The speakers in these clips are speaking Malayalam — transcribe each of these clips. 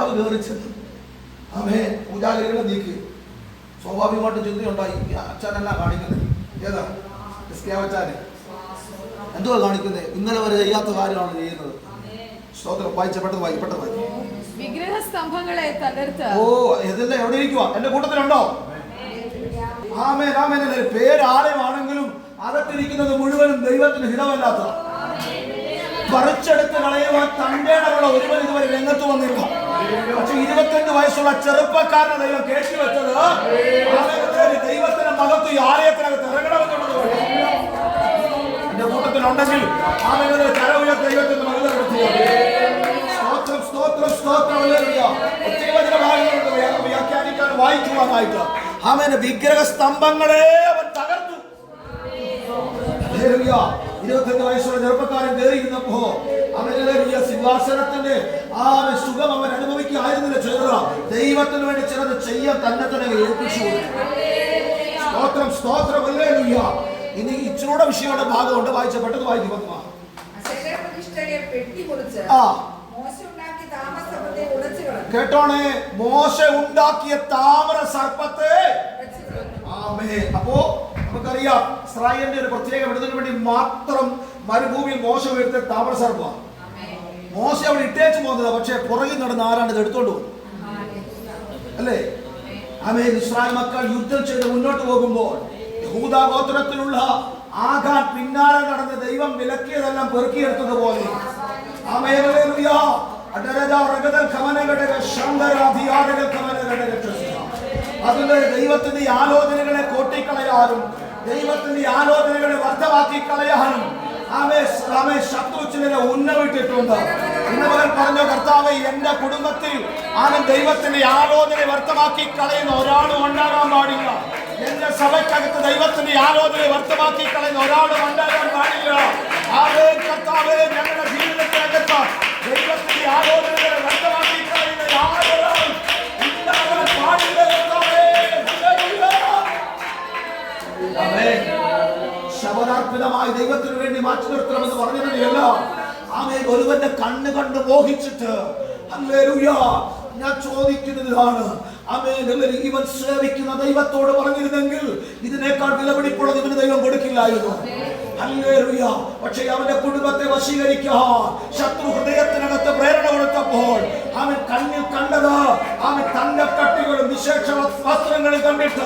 രാജാവ് കയറി ചെന്നു. അമ്മേ പൂജാഗിരികളെ നീക്കി. സ്വാഭാവികമായിട്ട് ചിന്തയുണ്ടായി ഈ അച്ഛനല്ല കാണിക്കുന്നത് ഏതാ? ക്രിസ്ത്യാവച്ചാന് എന്തോ കാണിക്കുന്നത് ഇന്നലെ വരെ ചെയ്യാത്ത കാര്യമാണ് ചെയ്യുന്നത്. സ്തോത്രം. വായിച്ച പെട്ടെന്ന് വായി പെട്ടെന്ന് വായി വിഗ്രഹ സ്തംഭങ്ങളെ തകർത്ത്. ഓ ഇതെല്ലാം എവിടെ ഇരിക്കുവാ? എന്റെ കൂട്ടത്തിലുണ്ടോ? ആമേൻ ആമേൻ എന്റെ പേര് ആലയമാണെങ്കിലും അകത്തിരിക്കുന്നത് മുഴുവനും ദൈവത്തിന് ഹിതമല്ലാത്ത പറിച്ചെടുത്ത് കളയുവാൻ തന്റെ ഒരുവൻ ഇതുവരെ രംഗത്ത് വന്നില്ല. പക്ഷെ ഇരുപത്തിരണ്ട് വയസ്സുള്ള ചെറുപ്പക്കാരനെ ദൈവം കേട്ടി വെച്ചത്. ദൈവത്തിന്റെ മകത്ത് ഈ ആലയത്തിനകത്ത് ഇറങ്ങണമെന്നുള്ളത്. എന്റെ കൂട്ടത്തിലുണ്ടെങ്കിൽ ആമേനെ കര ഉയർത്തി ദൈവത്തിന്റെ മകത്ത് സ്തോത്രം സ്തോത്രം സ്തോത്രം ഹല്ലേലൂയ. ഒത്തിരി വചന ഭാഗങ്ങളുണ്ട്. വ്യാ- വ്യാഖ്യാനിക്കാൻ വായിക്കുവാനായിട്ട്. അവന് വിഗ്രഹ സ്തംഭങ്ങളെ അവൻ തകർത്തു. ഇരുപത്തഞ്ച് വയസ്സുള്ള ചെറുപ്പക്കാരൻ കയറിയിരുന്നപ്പോ അവന്റെ സിംഹാസനത്തിന്റെ ആ സുഖം അവൻ അനുഭവിക്കുകയായിരുന്നില്ല. ചെറുത ദൈവത്തിന് വേണ്ടി ചിലത് ചെയ്യാൻ തന്നെ തന്നെ ഏൽപ്പിച്ചു. സ്തോത്രം സ്തോത്രം ഹല്ലേലൂയ. ഇനി ഇച്ചിരൂടെ വിഷയമുള്ള ഭാഗമുണ്ട്. വായിച്ച പെട്ടെന്ന് വായിക്കും ആ. കേട്ടോണേ മോശ ഉണ്ടാക്കിയ താമര സർപ്പത്തെ. ആമേ അപ്പോ നമുക്കറിയാം ഇസ്രായേലിന്റെ ഒരു പ്രത്യേക വിടുതലിന് വേണ്ടി മാത്രം മരുഭൂമിയിൽ മോശം ഉയർത്തിയ താമര സർപ്പമാണ്. മോശ അവിടെ ഇട്ടേച്ച് പോകുന്നത്. പക്ഷേ പുറകിൽ നടന്ന് ആരാണ് ഇത് എടുത്തോണ്ട് പോകുന്നത്? അല്ലേ? ആമേ ഇസ്രായേൽ മക്കൾ യുദ്ധം ചെയ്ത് മുന്നോട്ട് പോകുമ്പോൾ യഹൂദ ഗോത്രത്തിലുള്ള ആഘാൻ പിന്നാലെ നടന്ന് ദൈവം വിലക്കിയതെല്ലാം പെറുക്കിയെടുത്തത് പോലെ. അതിന്റെ ദൈവത്തിന്റെ ആലോചനകളെ കോട്ടിക്കളയാനും ദൈവത്തിന്റെ ആലോചനകളെ വർദ്ധമാക്കി കളയാനും ആമേ ആമേ ശത്രു ചിലരെ ഉന്നവിട്ടിട്ടുണ്ട് പറഞ്ഞ കർത്താവ് എന്റെ കുടുംബത്തിൽ ആമൻ ദൈവത്തിന്റെ ആലോചന വ്യർത്ഥമാക്കി കളയുന്ന ഒരാളും ഉണ്ടാകാൻ പാടില്ല എന്റെ സഭയ്ക്കകത്ത് ദൈവത്തിന്റെ ആലോചന വ്യർത്ഥമാക്കി കളയുന്ന ഒരാളും ഉണ്ടാകാൻ പാടില്ല ആവേ കർത്താവേ ഞങ്ങളുടെ ജീവിതത്തിനകത്ത് ദൈവത്തിന്റെ ആലോചനകളെ വ്യർത്ഥമാക്കി കളയുന്ന യാതൊരാളും ഉണ്ടാകാൻ പാടില്ല കർത്താവേ. ഹല്ലേലൂയ. ആമേൻ. ദൈവത്തിനു വേണ്ടി മാറ്റി നിർത്തണമെന്ന് പറഞ്ഞതിനെയല്ല ആമേ ഒരുവന്റെ കണ്ണ് കണ്ട് മോഹിച്ചിട്ട്. ഞാൻ ചോദിക്കുന്നത് ഇതാണ് ഹല്ലേലൂയ. ഇവൻ സേവിക്കുന്ന ദൈവത്തോട് പറഞ്ഞിരുന്നെങ്കിൽ ഇതിനേക്കാൾ വിലപിടിപ്പുള്ളത് ഇവന് ദൈവം കൊടുക്കില്ലായിരുന്നു. പക്ഷേ അവന്റെ കുടുംബത്തെ വശീകരിക്കാൻ ശത്രു ഹൃദയത്തിനകത്ത് പ്രേരണ കൊടുത്തപ്പോൾ അവൻ കണ്ണിൽ കണ്ടത് അവൻ തന്റെ കട്ടികളും വിശേഷ വസ്ത്രങ്ങളും കണ്ടിട്ട്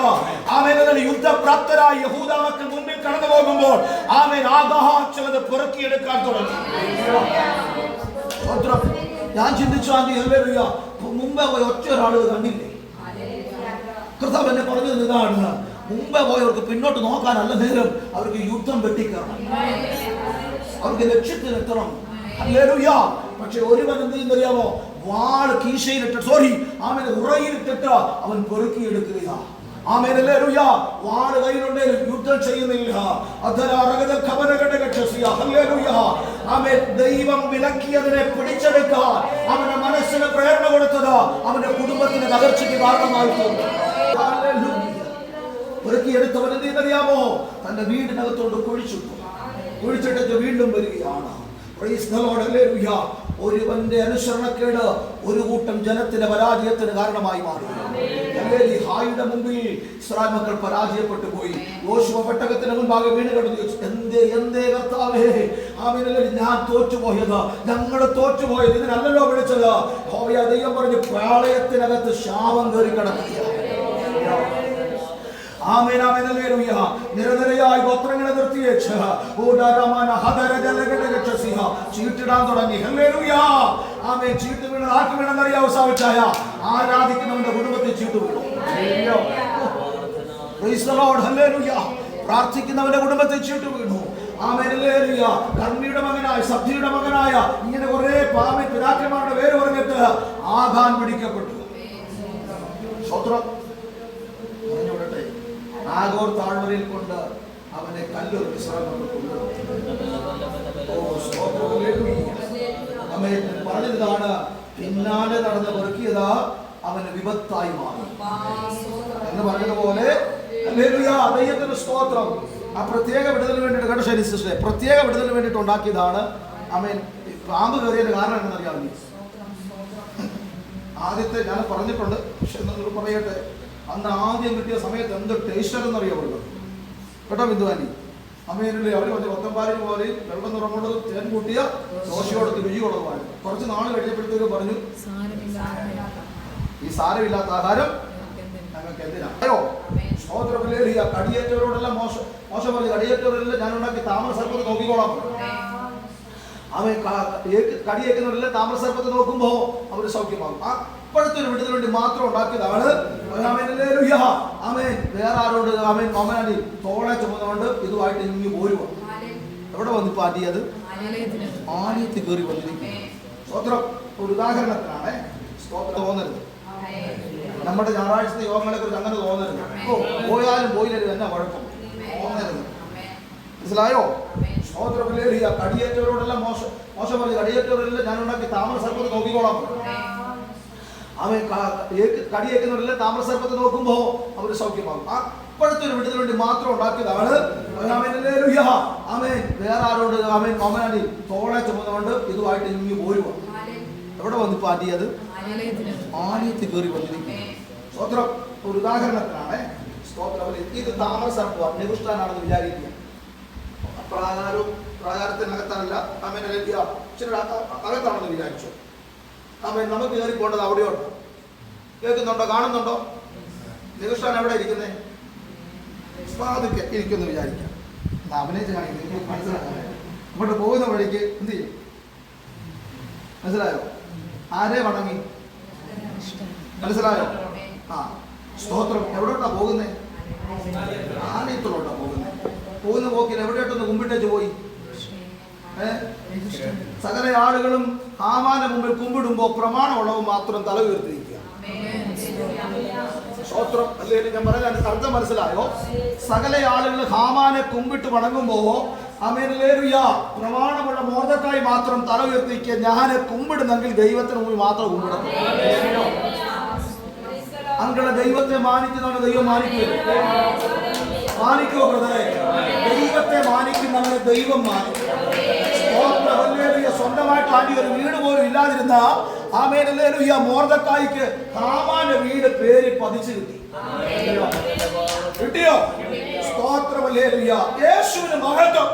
അവൻ യുദ്ധപ്രാപ്തരായ യുദ്ധപ്രാപ്തരായി മുന്നിൽ കടന്നു പോകുമ്പോൾ അവൻ ചിലത് പുറക്കിയെടുക്കാൻ തുടങ്ങി. ഞാൻ ചിന്തിച്ചു ആന്റി ഹല്ലേലൂയ മുമ്പേ പോയി ഒറ്റ ഒരാൾ കണ്ടില്ലേ? കർത്താവ് എന്നെ പറഞ്ഞത് ഇതാണ്. മുമ്പേ പോയവർക്ക് പിന്നോട്ട് നോക്കാനല്ല നേരം. അവർക്ക് യുദ്ധം വെട്ടിക്കയറണം. അവർക്ക് ലക്ഷ്യത്തിലെത്തണം പക്ഷെ ഒരുവൻ എന്ത് ചെയ്യുന്നറിയാമോ വാൾ കീശയിലിട്ട് സോറി അവൻ ഉറയിലിട്ടിട്ട് അവൻ പെറുക്കിയെടുക്കുകയാ യുദ്ധം ചെയ്യുന്നില്ല. ദൈവം വിലക്കിയതിനെ പിടിച്ചെടുക്കാൻ അവന്റെ മനസ്സിന് പ്രേരണ കൊടുത്തത് അവന്റെ കുടുംബത്തിന് തകർച്ചയ്ക്ക് കാരണമായി. പെറുക്കിയെടുത്തവൻ എന്ത് തന്റെ വീടിനകത്തോട്ട് കുഴിച്ചിട്ടു. കുഴിച്ചിട്ടിട്ട് വീണ്ടും വരികയാണ്. ഒരുവന്റെ അനുസരണക്കേട് ഒരു കൂട്ടം ജനത്തിന്റെ പരാജയത്തിന് കാരണമായി മാറി. ഹായുടെ മുമ്പിൽ ഇസ്രായേൽ മക്കൾ പരാജയപ്പെട്ടു പോയി. യോശുവ പെട്ടകത്തിന് മുൻപാകെ വീണ് കിടന്നു. എന്തേ എന്തേ കർത്താവേ? ഞാൻ തോറ്റുപോയത് ഞങ്ങൾ തോറ്റുപോയത് ഇതിനല്ലല്ലോ വിളിച്ചത്. ഹോയ ദൈവം പറഞ്ഞു പാളയത്തിനകത്ത് ശാപം കയറി ഹല്ലേലൂയ നിരനിരയായി ഗോത്രങ്ങളെ നിർത്തിയേച്ച്. ചീട്ടിടാൻ തുടങ്ങി. ആമേൻ ചീട്ട് വീണത് ആർക്ക് വീണെന്നറിയാവോ സാവിച്ചായ ആരാധിക്കുന്നവന്റെ കുടുംബത്തിൽ ചീട്ട് വീണു. പ്രാർത്ഥിക്കുന്നവന്റെ കുടുംബത്തിൽ ചീട്ട് വീണു. Amen hallelujah. കർമ്മിയുടെ മകനായ സബ്ജിയുടെ മകനായ ഇങ്ങനെ കുറെ പാമി പിതാക്കന്മാരുടെ പേര് പറഞ്ഞിട്ട് ആധാൻ പിടിക്കപ്പെട്ടു. സ്വത്രം ആഗോർ താഴ്വരയിൽ കൊണ്ട് അവനെ കല്ലൊരു വിശ്രാമം പറഞ്ഞതാണ് പിന്നാലെ നടന്ന് പെറുക്കിയത് അവന് വിപത്തായി മാറി. എന്ന് പറഞ്ഞതുപോലെ ദൈവത്തിന്റെ സ്തോത്രം. ആ പ്രത്യേക വിടുതലിന് വേണ്ടിയിട്ട് കേട്ടോ ശരി സിസ്റ്ററെ പ്രത്യേക വിടുതലിന് വേണ്ടിയിട്ട് ഉണ്ടാക്കിയതാണ്. അവൻ പാമ്പ് കയറിയതിന്റെ കാരണം എന്താണെന്നറിയാമോ ആദ്യത്തെ ഞാൻ പറഞ്ഞിട്ടുണ്ട് പക്ഷെ എന്നൊരു പറയട്ടെ. അന്ന് ആദ്യം കിട്ടിയ സമയത്ത് എന്ത് അറിയാവുള്ളത് കേട്ടോ ബിന്ദുവാനി അമ്മയിലെ അവർ മറ്റേ കൊത്തമ്പാരി പോലെ വെള്ളം നിറമുള്ളത് തേൻ കൂട്ടിയ ദോശയോടത്ത് രുചിയുള്ളതുമായിരുന്നു കുറച്ച് നാൾ കഴിഞ്ഞപ്പോഴത്തേക്ക് പറഞ്ഞു ഈ സാരമില്ലാത്ത ആഹാരം ഞങ്ങൾക്ക് എന്തിനാ? അയ്യോ കടിയേറ്റവരോടെല്ലാം മോശം മോശം പറഞ്ഞു. കടിയേറ്റവരെല്ലാം ഞാൻ ഉണ്ടാക്കി താമര സർപ്പത്തെ നോക്കിക്കോളാം. അവൻ ക- താമരസർപ്പത്തെ നോക്കുമ്പോൾ അവർ സൗഖ്യമാകും. അപ്പോഴത്തെ ഒരു വിടുതൽ വേണ്ടി മാത്രം ഉണ്ടാക്കിയതാണ്. ആമേൻ. വേറെ ആരോട് ആമേൻ അമനാനി തോളെ ചുമന്നുകൊണ്ട് ഇതുമായിട്ട് ഇങ്ങി പോരുക. എവിടെ വന്നു ഇപ്പൊ ആദ്യത് ആലയത്തിൽ കയറി വന്നിരിക്കും സ്തോത്രം. ഒരു ഉദാഹരണത്തിനാണ്. സ്തോത്രം തോന്നരുത്. നമ്മുടെ ഞായറാഴ്ചത്തെ യോഗങ്ങളെ കുറിച്ച് അങ്ങനെ തോന്നരുത്. ഓ പോയാലും പോയില്ലും എന്നാ കുഴപ്പം തോന്നരുത്. മനസ്സിലായോ? സ്തോത്രത്തിലേറിയ കടിയേറ്റവരോടെല്ലാം മോശം മോശം പറഞ്ഞു. കടിയേറ്റവരെല്ലാം ഞാൻ ഉണ്ടാക്കി താമര സർപ്പത്തെ നോക്കിക്കോളാം. അവൻ താമരസർപ്പത്തെ കടിയേക്കുന്നവരെല്ലാം താമര സർപ്പത്തെ നോക്കുമ്പോ അവർ സൗഖ്യമാകും. അപ്പോഴത്തെ ഒരു വിടുതൽ വേണ്ടി മാത്രം ഉണ്ടാക്കിയതാണ്. ആമേൻ. വേറെ ആരോട് ആമേൻ. അമനാനി തോളെ ചുമന്നുകൊണ്ട് ഇതുമായിട്ട് ഇങ്ങ് പോരുക. എവിടെ വന്നു ഇപ്പൊ ആദ്യത് ആലയത്തിൽ കയറി വന്നിരിക്കും സ്തോത്രം. ഒരു ഉദാഹരണത്തിനാണ്. സ്തോത്രം. ഇത് താമര സർപ്പമാണ്. നികൃഷ്ടാനാണെന്ന് വിചാരിക്കുക. പ്രാകാരവും പ്രാകാരത്തിനകത്താണല്ല അമ്മേനെ ലഭ്യ അ- അകത്താണെന്ന് വിചാരിച്ചു. അമ്മ നമുക്ക് കയറി പോകേണ്ടത് അവിടെയുണ്ട്. കേൾക്കുന്നുണ്ടോ? കാണുന്നുണ്ടോ? നികൃഷ്ടാൻ എവിടെ ഇരിക്കുന്നേ? സ്വാദിക്ക് ഇരിക്കുമെന്ന് വിചാരിക്കാം. അഭിനയിച്ച് കാണിക്കും നിങ്ങൾക്ക് അങ്ങോട്ട് പോകുന്ന വഴിക്ക് എന്ത് ചെയ്യും? മനസ്സിലായോ? ആരെ വണങ്ങി? മനസ്സിലായോ? ആ സ്തോത്രം. എവിടോട്ടാ പോകുന്നേ? ആലയത്തിലോട്ട് പോകുന്ന പോക്കിൽ എവിടെയോട്ടൊന്ന് കുമ്പിട്ടേച്ച് പോയി? സകല ആളുകളും ഹാമാന്റെ മുമ്പിൽ കുമ്പിടുമ്പോ പ്രമാണമുള്ളവ മാത്രം തല ഉയർത്തിരിക്കുക സ്തോത്രം. അല്ലെങ്കിൽ ഞാൻ പറയാൻ അർത്ഥം മനസ്സിലായോ? സകല ആളുകൾ ഹാമാനെ കുമ്പിട്ട് വണങ്ങുമ്പോ അമേരിയ പ്രമാണമുള്ള മോദക്കായി മാത്രം തല ഉയർത്തിക്കുക ഞാൻ കുമ്പിടുന്നെങ്കിൽ ദൈവത്തിന് മുമ്പിൽ മാത്രം കുമ്പിടണം. അങ്ങനെ ദൈവത്തെ മാനിക്കുന്നവനെ ദൈവം മാനിക്കുക മാനിക്കുമോ ബ്രദറെ ദൈവത്തെ മാനിക്കുന്നവനെ ദൈവം മാനിക്കും. സ്വന്തമായിട്ട് ആണ്ടി ഒരു വീട് പോലും ഇല്ലാതിരുന്ന ആമേനല്ലേലുയ്യ മോർദക്കായിക്ക് ഹാമാന്റെ വീട് പേര് പതിച്ചു കിട്ടി. കിട്ടിയോ? സ്തോത്രമല്ലേലുയ്യ യേശുവിന് മഹത്വം.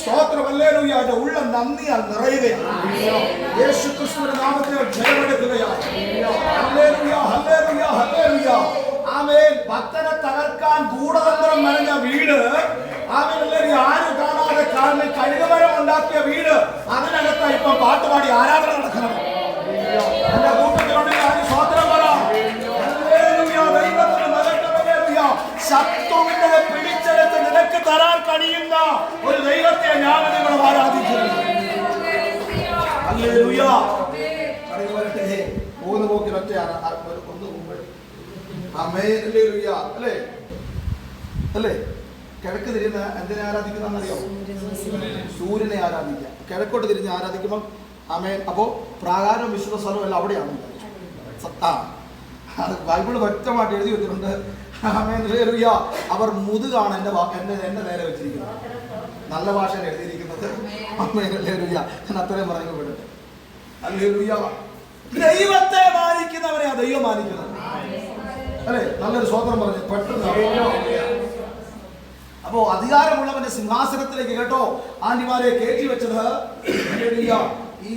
സ്തോത്രമല്ലേലുയ്യ അതിന്റെ ഉള്ള നന്ദിയാൽ നിറയുകയാണ്. യേശു ക്രിസ്തുവിന്റെ നാമത്തിൽ ജയമെടുക്കുകയാണ് ആമേൻ ഭക്തനെ തകർക്കാൻ ഗൂഢതന്ത്രം മെനഞ്ഞ വീട് ആമേൻ ആരും കാണാതെ കാലിൽ കഴുകുമരം വീട് അതിനകത്ത് ഇപ്പം പാട്ടുപാടി ആരാധന നടക്കണം. എന്റെ കൂട്ടത്തിലുണ്ടെങ്കിൽ ആരും? സ്തോത്രം പറ ഹല്ലേലൂയ ദൈവത്തിന് മഹത്വം ഹല്ലേലൂയ. ശത്രുവിനെ പിടിച്ചെടുത്ത് നിനക്ക് തരാൻ കഴിയുന്ന ഒരു ദൈവത്തെ ഞാൻ നിങ്ങൾ ആരാധിക്കുന്നു. ഹല്ലേലൂയ. കടന്നു വരട്ടെ. മൂന്ന് പോക്കിൽ ഒറ്റ ആരാ- ആ- ഒരു- ഒന്ന് മുമ്പ് ആമേൻ ഹല്ലേലൂയ അല്ലേ? അല്ലേ? കിഴക്ക് തിരിഞ്ഞ് എന്തിനെ ആരാധിക്കുന്നറിയോ സൂര്യനെ ആരാധിക്കുക. കിഴക്കോട്ട് തിരിഞ്ഞ് ആരാധിക്കുമ്പോൾ ആമേൻ അപ്പോ പ്രാകാരം വിശുദ്ധ സ്ഥലം എല്ലാം അവിടെയാണ്. ആ ബൈബിൾ വ്യക്തമായിട്ട് എഴുതി വെച്ചിട്ടുണ്ട്. ഹല്ലേലൂയ. അവർ മുതുകാണ് എന്റെ എന്നെ എന്നെ നേരെ വെച്ചിരിക്കുന്നത്. നല്ല ഭാഷയിൽ എഴുതിയിരിക്കുന്നത്. ആമേൻ ഹല്ലേലൂയ. ഞാൻ അത്രയും പറഞ്ഞു വിടട്ടെ. ഹല്ലേലൂയ. ദൈവത്തെ മാനിക്കുന്നവരെയാ ദൈവം മാനിക്കുന്നത്. അല്ലേ? നല്ലൊരു സ്വതന്ത്രം പറഞ്ഞു. പെട്ടെന്ന് അപ്പോ അധികാരമുള്ളവന്റെ സിംഹാസനത്തിലേക്ക് കേട്ടോ. ആന്റിമാരെ കയറ്റി വെച്ചത്. ഈ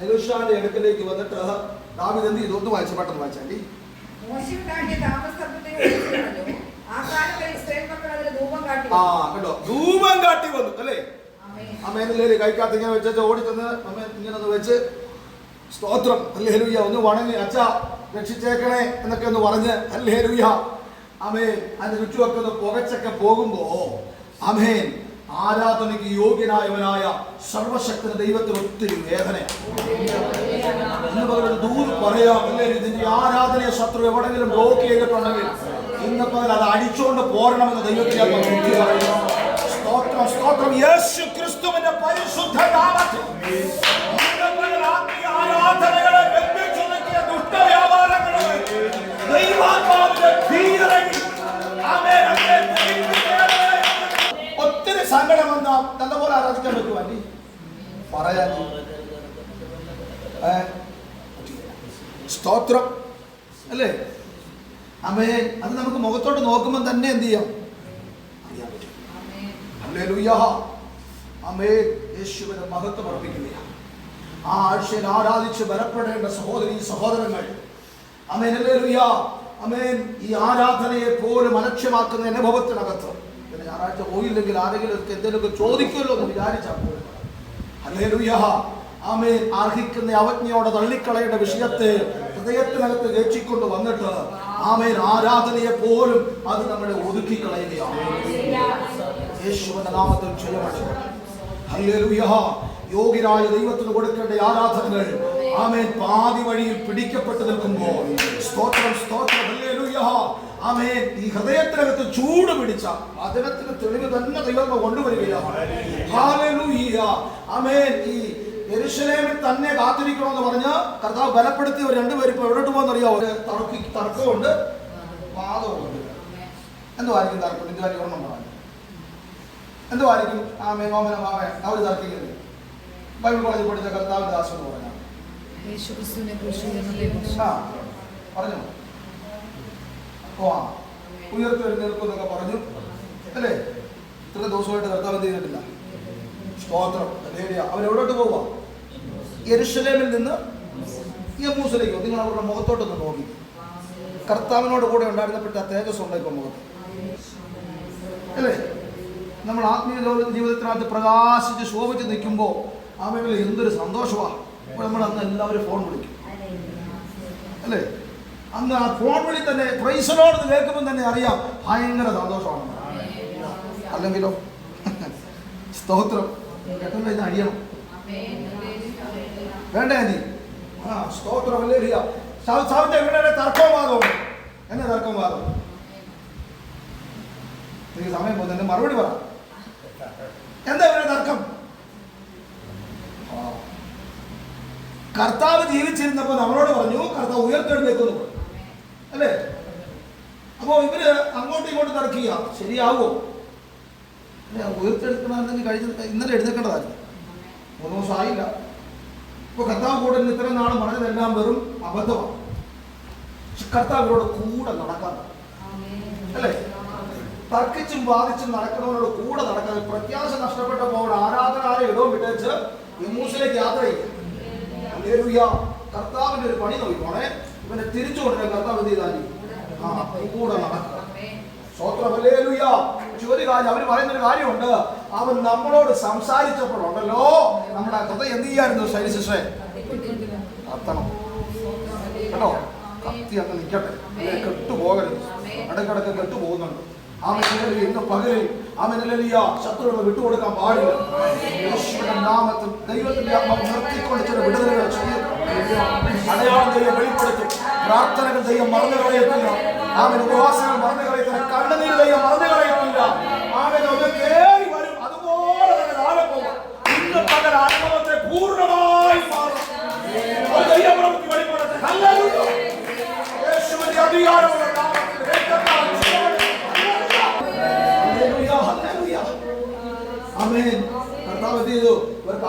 നെലുഷാന്റെ അടുക്കലേക്ക് വന്നിട്ട് ദാവിദ് എന്ത് ചെയ്തു? ഒന്ന് വായിച്ചു പെട്ടെന്ന് വായിച്ചാണ്ടി ആ കാട്ടി ആ കേട്ടോ ധൂപം കാട്ടി വന്നു അല്ലേ? ആമേൻ. അമ്മേനില്ലേ കൈക്കാത്ത് ഇങ്ങനെ വെച്ചാൽ ഓടിച്ചെന്ന് ചെന്ന് അമ്മ ഇങ്ങനെ ഒന്ന് വെച്ച് സ്തോത്രം. അല്ലേലുയ്യ ഒന്ന് വണങ്ങി. അച്ഛ രക്ഷിച്ചേക്കണേ എന്നൊക്കെ ഒന്ന് പറഞ്ഞ് അല്ലേലുയ്യ അമേൻ അതിന് ചുറ്റുമൊക്കെ ഒന്ന് പുകച്ചൊക്കെ പോകുമ്പോ അമേൻ ആരാധനയ്ക്ക് യോഗ്യനായവനായ സർവശക്തന ദൈവത്തിന് ഒത്തിരി വേദന. ദൂത് പറയാം അല്ലേ ആരാധനയെ ശത്രു എവിടെങ്കിലും ബ്ലോക്ക് ചെയ്തിട്ടുണ്ടെങ്കിൽ ഇന്ന് പകൽ അത് അടിച്ചുകൊണ്ട് പോരണമെന്ന് ദൈവത്തിൽ ക്രിസ്തുവിന്റെ പരിശുദ്ധ നാമത്തിൽ. ഒത്തിരി സങ്കടം വന്നാൽ നല്ലപോലെ ആരാധിക്കാൻ പറ്റുമോ അല്ലേ പറയാൻ? സ്തോത്രം അല്ലേ അമ്മേ അത് നമുക്ക് മുഖത്തോട്ട് നോക്കുമ്പോൾ തന്നെ എന്ത് ചെയ്യാം അറിയാൻ പറ്റും. ആമേൻ. യേശുവിന് മഹത്വം ആ ആഴ്ചയിൽ ആരാധിച്ച് ബലപ്പെടേണ്ട സഹോദരി സഹോദരങ്ങൾ അമേൻ ഹല്ലേലൂയ. അമേൻ ഈ ആരാധനയെ പോലും അലക്ഷ്യമാക്കുന്ന അനുഭവത്തിനകത്ത് പിന്നെ ഞായറാഴ്ച പോയില്ലെങ്കിൽ ആരെങ്കിലും ഒക്കെ എന്തെങ്കിലുമൊക്കെ ചോദിക്കുമല്ലോ എന്ന് വിചാരിച്ചാൽ പോലും. ആമേൻ അർഹിക്കുന്ന അവജ്ഞയോടെ തള്ളിക്കളയേണ്ട വിഷയത്തെ ഹൃദയത്തിനകത്ത് രക്ഷിക്കൊണ്ട് വന്നിട്ട് ആമേൻ. ആരാധനയെ പോലും അത് നമ്മളെ ഒതുക്കി കളയുകയാണ് യേശുവിന്റെ നാമത്തിൽ ചെയ്യപ്പെട്ടു യോഗ്യരായ ദൈവത്തിന് കൊടുക്കേണ്ട ആരാധനകൾ ആമേൻ. പാതി വഴിയിൽ പിടിക്കപ്പെട്ട് നിൽക്കുമ്പോൾ സ്തോത്രം സ്തോത്രം. ആമേൻ. ഈ ഹൃദയത്തിനകത്ത് ചൂട് പിടിച്ച വചനത്തിന് തെളിവ് തന്നെ ദൈവം കൊണ്ടുവരികയാണ് ആമേൻ. ഈ യെരൂശലേമിൽ തന്നെ കാത്തിരിക്കണമെന്ന് പറഞ്ഞ് കർത്താവ് ബലപ്പെടുത്തി ഒരു രണ്ടുപേർ ഇപ്പൊ എവിടോട്ട് പോകുന്നറിയാവോ തർക്കി തർക്കമുണ്ട് വാദമുണ്ട് എന്തുവായിരിക്കും തർക്കം? എന്തുവായിരിക്കും ഒരെണ്ണം പറഞ്ഞു എന്തുവായിരിക്കും ആ മേനോമന മാമൻ അവർ തർക്കിക്കുന്നത് ബൈബിൾ കോളേജിൽ പഠിച്ച കർത്താവ് ദാസ് എന്ന് പറഞ്ഞാൽ യേശുക്രിസ്തുവിനെ ക്രൂശീകരണത്തെക്കുറിച്ച് ആ പറഞ്ഞു. ഓ ആ ഉയർത്തെഴുന്നേൽക്കും പറഞ്ഞു. അല്ലേ? ഇത്ര ദിവസമായിട്ട് കർത്താവ് എന്ത് ചെയ്തിട്ടില്ല? സ്തോത്രം. ഹല്ലേലൂയ. അവരെവിടോട്ട് പോവുക? യരുഷലേമിൽ നിന്ന് യമൂസിലേക്ക്. നിങ്ങൾ അവരുടെ മുഖത്തോട്ടൊന്ന് നോക്കി. കർത്താവിനോട് കൂടെ ഉണ്ടായിരുന്നപ്പെട്ട തേജസ് ഉണ്ട് ഇപ്പൊ മുഖത്ത്? അല്ലേ? നമ്മൾ ആത്മീയ ജീവിതത്തിനകത്ത് പ്രകാശിച്ച് ശോഭിച്ച് നിൽക്കുമ്പോൾ ആമകളിൽ എന്തൊരു സന്തോഷമാണ്. നമ്മൾ അന്ന് എല്ലാവരും ഫോൺ വിളിക്കും. അല്ലേ? അന്ന് ആ ഫോൺ വിളി തന്നെ പ്രൈസലോട് കേൾക്കുമ്പോൾ തന്നെ അറിയാം ഭയങ്കര സന്തോഷമാണ്. അല്ലെങ്കിലോ? സ്തോത്രം. കേട്ടല്ലോ അറിയണം വേണ്ടേ നീ? ആ സ്തോത്രം അല്ലേ സാവിന്റെ തർക്കം വാദവും. എന്നെ തർക്കവാദം എനിക്ക് സമയം പോകുന്നതിന്റെ മറുപടി പറ. എന്താ ഇവരുടെ തർക്കം? ആ. കർത്താവ് ജീവിച്ചിരുന്നപ്പോൾ നമ്മളോട് പറഞ്ഞു കർത്താവ് ഉയർത്തെഴുന്നേക്കും. അല്ലേ? അപ്പോ ഇവർ അങ്ങോട്ടും ഇങ്ങോട്ടും നടക്കുക. ശരിയാവോ അല്ലേ, ഉയർത്തെടുക്കണമെന്നെങ്കിൽ കഴിഞ്ഞ ഇന്നലെ എഴുന്നേക്കേണ്ടതായിരുന്നു മൂന്ന് ദിവസം ആയില്ല. ഇപ്പൊ കർത്താവ് കൂടെ ഇത്രയും നാളും പറഞ്ഞതെല്ലാം വെറും അബദ്ധമാണ്. പക്ഷെ കർത്താവ് ഇവരോട് കൂടെ നടക്കാൻ അല്ലേ? തർക്കിച്ചും വാദിച്ചും നടക്കുന്നവരോട് കൂടെ നടക്കാതെ പ്രത്യാശ നഷ്ടപ്പെട്ടപ്പോൾ ആരാധനാലയം ഇടവും വിട്ടേച്ച് യമൂസിലേക്ക് യാത്ര ചെയ്യും ഹല്ലേലൂയ. കർത്താവിന്റെ ഒരു പണി നോക്കിക്കോണേ. ഇവനെ തിരിച്ചു കൊണ്ടുവരാൻ കർത്താവ് എന്ത് ചെയ്താൽ ആ കൂടെ നടക്കുക. ഒരു കാര്യം അവർ പറയുന്നൊരു കാര്യമുണ്ട്. അവൻ നമ്മളോട് സംസാരിച്ചപ്പോഴുണ്ടല്ലോ. നമ്മുടെ ഹൃദയം എന്ത് ചെയ്യായിരുന്നു ശൈലി സിസ്റ്ററെ? കത്തണം കേട്ടോ? കത്തി അങ്ങ് നിൽക്കട്ടെ. കെട്ടുപോകരുത്. ഇടയ്ക്കിടയ്ക്ക് കെട്ടുപോകുന്നുണ്ട്. ആമേനല്ലേ ഇന്ന് പകലിൽ ആമേനല്ലിയ ശത്രുക്കളെ വിട്ടുകൊടുക്കാൻ പാടില്ല. യേശുവിന്റെ നാമത്തിൽ ദൈവത്തിന്റെ ആത്മാവ് നിർത്തിക്കൊണ്ട് ചില വിടുതലുകൾ ചെയ്യും അടയാളം ദൈവം വെളിപ്പെടുത്തും. പ്രാർത്ഥനകൾ ദൈവം മറന്നു ആമൻ ഉപവാസങ്ങൾ മറന്നു കളയത്തില്ല കണ്ണുനീർ ദൈവം മറന്നു കളയത്തില്ല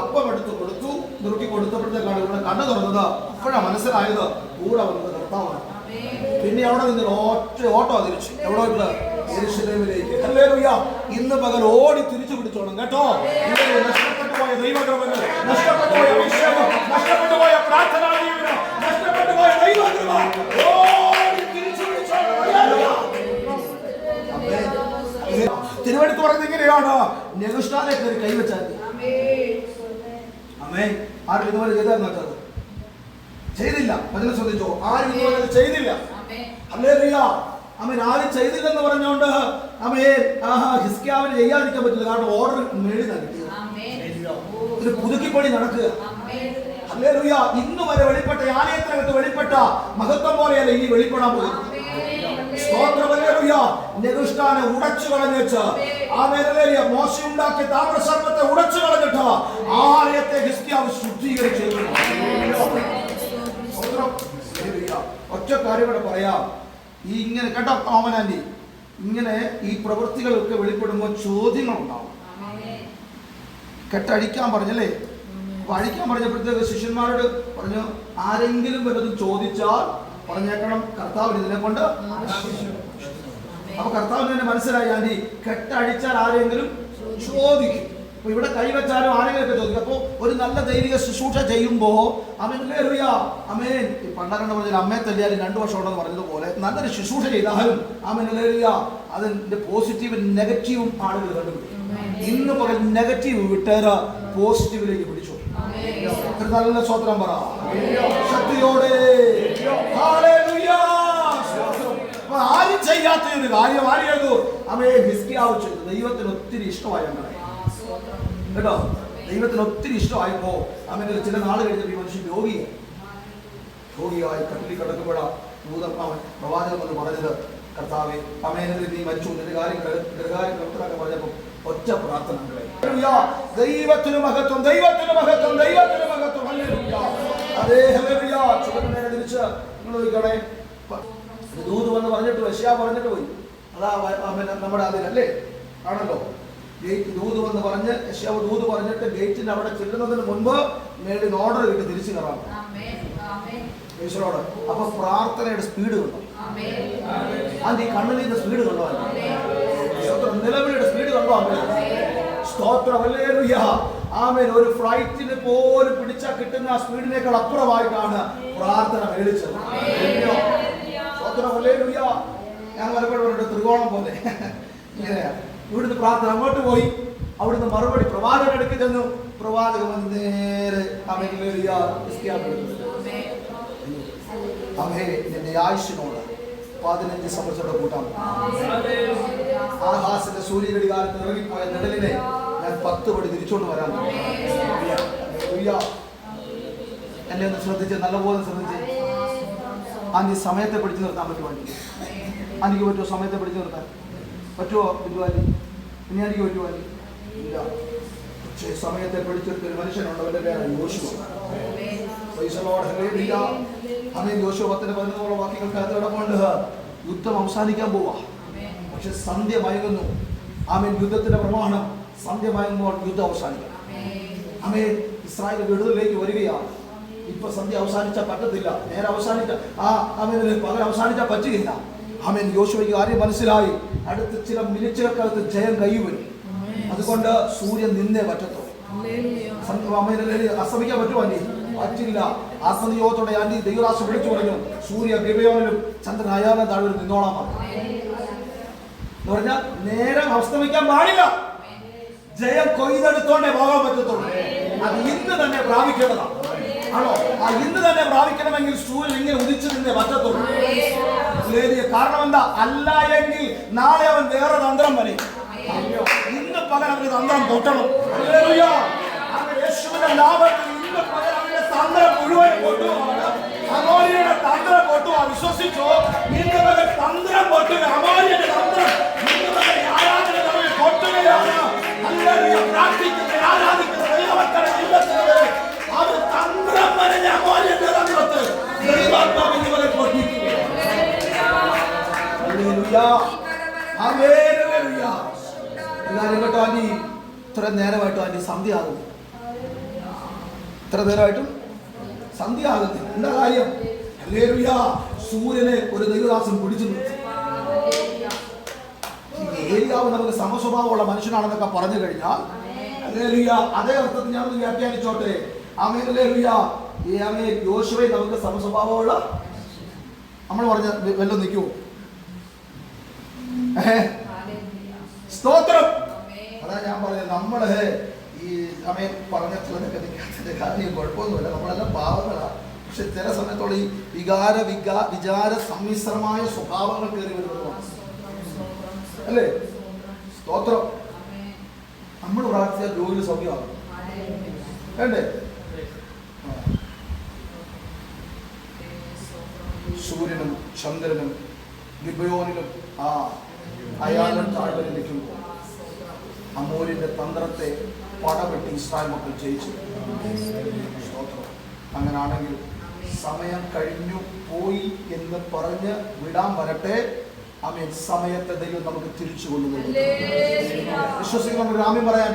അപ്പം എടുത്തു കൊടുത്തു നുറുക്കി കൊടുത്തപ്പോഴത്തേക്കാണ് ഇവിടെ കണ്ണു തുറന്നത് അപ്പോഴാണ് മനസ്സിലായത് കൂടെ വന്നത് കർത്താവാണ്. പിന്നെ അവിടെ നിന്ന് ഒറ്റ ഓട്ടോ തിരിച്ചു. എവിടെ ഹല്ലേലൂയ. ഇന്ന് പകൽ ഓടി തിരിച്ചു പിടിച്ചോണം കേട്ടോ. നഷ്ടപ്പെട്ടു പോയ ദൈവകൃപകൾ നഷ്ടപ്പെട്ടു പോയ അഭിഷേകം നഷ്ടപ്പെട്ടു പോയ പ്രാർത്ഥനാ നഷ്ടപ്പെട്ടു പോയ ഹല്ലേലൂയ. തിരുവനന്തപുരത്ത് എങ്ങനെയാണ് നെഗുഷ്ടാനെ കയറി കൈവച്ചാൽ അമ്മേ ആരും ഇതുപോലെ ചെയ്തായിരുന്നു വെച്ചത് ചെയ്തില്ല. അതിനെ ശ്രദ്ധിച്ചോ? ആരും ഇതുപോലെ ചെയ്തില്ല. അല്ലേറിയ അമ്മൻ ആരും ചെയ്തില്ലെന്ന് പറഞ്ഞുകൊണ്ട് അമ്മേ ആഹാ ഹിസ്കിയാവിന് ചെയ്യാതിരിക്കാൻ പറ്റില്ല. കാരണം ഓർഡർ മേടി കിട്ടിയത്. ഒരു പുതുക്കിപ്പണി നടക്കുക. അല്ലേറിയ ഇന്ന് വരെ വെളിപ്പെട്ട ആലയത്തിനകത്ത് വെളിപ്പെട്ട മഹത്വം പോലെയല്ല ഇനി വെളിപ്പെടാൻ പോകുന്നത്. നെഗുഷ്ടാനെ ഉടച്ചു കളഞ്ഞിട്ട് ആമേനലേലിയ മോശം ഉണ്ടാക്കിയ താമ്രസർപ്പത്തെ ഉടച്ചു കളഞ്ഞിട്ട് ആലയത്തെ ഹിസ്കിയാവ് ശുദ്ധീകരിച്ചു. ഒറ്റ കാര്യം ഇവിടെ പറയാം. ഈ ഇങ്ങനെ കേട്ടോ ഓമനാന്റി ഇങ്ങനെ ഈ പ്രവൃത്തികളൊക്കെ വെളിപ്പെടുമ്പോൾ ചോദ്യങ്ങൾ ഉണ്ടാവും കെട്ടടിക്കാൻ പറഞ്ഞല്ലേ? അപ്പൊ അഴിക്കാൻ പറഞ്ഞപ്പോഴത്തേക്ക് ശിഷ്യന്മാരോട് പറഞ്ഞു ആരെങ്കിലും വല്ലതും ചോദിച്ചാൽ പറഞ്ഞേക്കണം. കർത്താവിന് ഇതിനെ കൊണ്ട് അപ്പൊ കർത്താവിന് തന്നെ മനസ്സിലായി ആന്റി കെട്ടഴിച്ചാൽ ആരെങ്കിലും ചോദിക്കും. അപ്പൊ ഇവിടെ കൈവച്ചാലും ആരെങ്കിലും ഒക്കെ ചോദിക്കും. അപ്പൊ ഒരു നല്ല ദൈവിക ശുശ്രൂഷ ചെയ്യുമ്പോ അമേൻ അമേൻ പണ്ടകണ്ട പറഞ്ഞാൽ അമ്മയെ തല്ലിയാലും രണ്ടു വർഷം ഉണ്ടെന്ന് പറഞ്ഞതുപോലെ നല്ലൊരു ശുശ്രൂഷ ചെയ്താലും അമേൻ അതിന്റെ പോസിറ്റീവും നെഗറ്റീവും ആളുകൾ കണ്ടുപിടിക്കും. ഇന്ന് പകൽ നെഗറ്റീവ് വിട്ടേര പോസിറ്റീവിലേക്ക് പിടിച്ചു. നല്ല സ്വത്രം പറ. ശക്തിയോടെ. ആരും ചെയ്യാത്ത ഒരു കാര്യം. ആര് ചെയ്തു അമ്മയെ ഹിസ്കിയാവ് ചെയ്തു ദൈവത്തിന് ഒത്തിരി ഇഷ്ടമായി അങ്ങനെ കേട്ടോ? ദൈവത്തിന് ഒത്തിരി ഇഷ്ടമായപ്പോ അവന് ചില നാൾ കഴിഞ്ഞപ്പോൾ ഈ മനുഷ്യൻ രോഗിയായി. രോഗിയായി കട്ടിലിൽ കിടക്കുമ്പോഴാ ദൂതം അവൻ പ്രവാചകൻ എന്ന് പറഞ്ഞത് കർത്താവെ അമേനത്തിൽ നീ മരിച്ചു. നിന്റെ കാര്യങ്ങൾ കാര്യങ്ങൾ നിർത്തലാക്കാൻ പറഞ്ഞപ്പോൾ ഒറ്റ പ്രാർത്ഥന. ദൈവത്തിന് മഹത്വം ദൈവത്തിന് മഹത്വം ദൈവത്തിന് മഹത്വം. ഹല്ലേലൂയ. അതേ ഹല്ലേലൂയ. ചുവന്ന നേരെ തിരിച്ച് ഒരു ദൂത് വന്ന് പറഞ്ഞിട്ട് റഷ്യ പറഞ്ഞിട്ട് പോയി. അതാ പിന്നെ നമ്മുടെ അതിലല്ലേ? ആണല്ലോ. ഗേറ്റ് ദൂത് വന്ന് പറഞ്ഞ് യശ്യാവ് ദൂത് പറഞ്ഞിട്ട് ഗേറ്റിന് അവിടെ ചെല്ലുന്നതിന് മുൻപ് മേളിൽ ഓർഡർ കിട്ടി തിരിച്ചു കയറാം. ഈശ്വരോട് അപ്പൊ പ്രാർത്ഥനയുടെ സ്പീഡ് കണ്ടോ? അത് ഈ കണ്ണുനീരിന്റെ സ്പീഡ് കണ്ടോ നിലവിളിയുടെ സ്പീഡ് കണ്ടോ സ്തോത്രം. ഹല്ലേലൂയ. ആമേൻ. ഒരു ഫ്ലൈറ്റിന് പോലും പിടിച്ചാൽ കിട്ടുന്ന ആ സ്പീഡിനേക്കാൾ അപ്പുറമായിട്ടാണ് പ്രാർത്ഥന മേടിച്ചത്. ഞാൻ പലപ്പോഴും ത്രികോണം പോലെ. ഇങ്ങനെ ഇവിടുന്ന് പ്രാർത്ഥന അങ്ങോട്ട് പോയി. അവിടുന്ന് മറുപടി പ്രവാചകൻ എടുക്കി ചെന്നു. പ്രവാചകൻ വന്ന് നേരെ അമ്മേ എന്റെ ആയുഷിനോട് പതിനഞ്ച് സംവത്സരം കൂട്ടാം ആകാശത്തെ സൂര്യഘടികാലത്ത് ഇറങ്ങിപ്പോയ നിഴലിനെ പത്ത് പടി തിരിച്ചോണ്ട് വരാൻ. എന്നെ ഒന്ന് ശ്രദ്ധിച്ച് നല്ലപോലെ ശ്രദ്ധിച്ച്. അന്ന് സമയത്തെ പിടിച്ചു നിർത്താൻ പറ്റുമോ ആ ആന്റിക്ക് പറ്റുമോ? സമയത്തെ പിടിച്ചു നിർത്താൻ? പറ്റുമോ ബിജുവാലി ഇനി എനിക്ക് ആന്റി ഇല്ല. പക്ഷേ സമയത്തെ പിടിച്ചെടുത്ത ഒരു മനുഷ്യനുണ്ട് അവന്റെ പേരാണ് യോശുവ. ആമേൻ യോശുവ പത്തിന് പതിനൊന്നോളം വാക്യങ്ങൾക്കകത്ത് കിടപ്പുണ്ട്. യുദ്ധം അവസാനിക്കാൻ പോവാ. പക്ഷെ സന്ധ്യ മയങ്ങുന്നു. ആമേൻ യുദ്ധത്തിന്റെ പ്രമാണം. സന്ധ്യ മയങ്ങുമ്പോൾ യുദ്ധം അവസാനിക്കണം അമേ ഇസ്രായേൽ വിടുതലിലേക്ക് വരികയാണ്. ഇപ്പൊ സന്ധ്യ അവസാനിച്ചാൽ പറ്റത്തില്ല. നേരെ അവസാനിച്ച ആ ആമേൻ പകൽ അവസാനിച്ചാൽ പറ്റുകയില്ല അമേൻ യോശുവയ്ക്ക് കാര്യം മനസ്സിലായി. അടുത്ത ചില മിനിറ്റുകൾക്കകത്ത് ജയം കൈവരും. അതുകൊണ്ട് സൂര്യൻ നിന്നേ പറ്റത്തുള്ളൂ. അസ്തമിക്കാൻ പറ്റുമോ അനി പറ്റില്ല. ആത്മനിയോഗത്തോടെ ആന്റി ദൈവദാസ് വിളിച്ചു പറഞ്ഞു. സൂര്യ ഗിബയോനിലും ചന്ദ്രൻ അയാളും താഴെ നിന്നോളാം എന്ന് പറഞ്ഞാൽ നേരം അസ്തമിക്കാൻ പാടില്ല. ജയം കൊയ്തെടുത്തോണ്ടേ പോകാൻ പറ്റത്തുള്ളൂ. അത്. ഇന്ന് തന്നെ പ്രാപിക്കേണ്ടതാണ്. ആണോ? ആ ഇന്ന് തന്നെ പ്രാപിക്കണമെങ്കിൽ സൂര്യൻ ഇങ്ങനെ ഉദിച്ചു നിന്നേ പറ്റത്തുള്ളൂ. കാരണം എന്താ? അല്ല എങ്കിൽ നാളെ അവൻ വേറെ തന്ത്രം വരും ഇന്ന് പകരം അവന് തന്ത്രം. അവൻ യേശുവിന്റെ ലാഭത്തിൽ ഇന്ന് പകരം അവന്റെ തന്ത്രം മുഴുവൻ പൊട്ടുവാണ്. അമോലിയുടെ തന്ത്രം പൊട്ടുവാ. വിശ്വസിച്ചോ? ഇന്ന് പകൽ തന്ത്രം കൊട്ടുക അമോലിയുടെ തന്ത്രം പകൽ ഈ ആരാധന തമ്മിൽ എല്ലാവരും കേട്ടോ ആന്റി ഇത്ര നേരമായിട്ടും ആന്റി സന്ധ്യ ആകുന്നു ഇത്ര നേരമായിട്ടും സന്ധ്യ എന്താ കാര്യം. സൂര്യനെ ഒരു ദൈവദാസൻ പിടിച്ചു നിർത്തി. ഏലിയാവ് നമുക്ക് സമസ്വഭാവമുള്ള മനുഷ്യനാണെന്നൊക്കെ പറഞ്ഞു കഴിഞ്ഞാൽ. അതേ അർത്ഥത്തിൽ ഞാൻ വ്യാഖ്യാനിച്ചോട്ടെ. അമേലുയ ഈ അമേ യോശുവെ നമുക്ക് സമസ്വഭാവമുള്ള നമ്മൾ പറഞ്ഞ വല്ലതും നിൽക്കുമോ സ്തോത്രം. അതാ ഞാൻ പറഞ്ഞത് നമ്മൾ ഈ സമയം പറഞ്ഞതിലൊക്കെ നിൽക്കാത്തതിന്റെ കാര്യം കുഴപ്പമൊന്നുമില്ല. നമ്മളെല്ലാം പാവങ്ങളാണ് പക്ഷെ ചില സമയത്തോളം ഈ വികാര വികാ വിചാര സമ്മിശ്രമായ സ്വഭാവങ്ങൾ കയറി വരുന്നതാണ് അല്ലേ? സ്തോത്രം. നമ്മൾ പ്രാർത്ഥിച്ചാൽ ജോലി സൗഖ്യമാകും. വേണ്ടേ. സൂര്യനും ചന്ദ്രനും ഗിബയോനിലും ആ അയാളും താഴ്വരെ നിൽക്കുമ്പോൾ അമൂലിന്റെ തന്ത്രത്തെ പടവെട്ടി ഇസ്രായേൽ മക്കൾ ജയിച്ചു. സ്തോത്രം. അങ്ങനാണെങ്കിൽ സമയം കഴിഞ്ഞു പോയി എന്ന് പറഞ്ഞ് വിടാൻ വരട്ടെ. അമേൻ സമയത്തെ ദൈവം നമുക്ക് തിരിച്ചു കൊണ്ടുവരും വിശ്വസിക്കുന്ന നമുക്ക് രാമ്യം പറയാൻ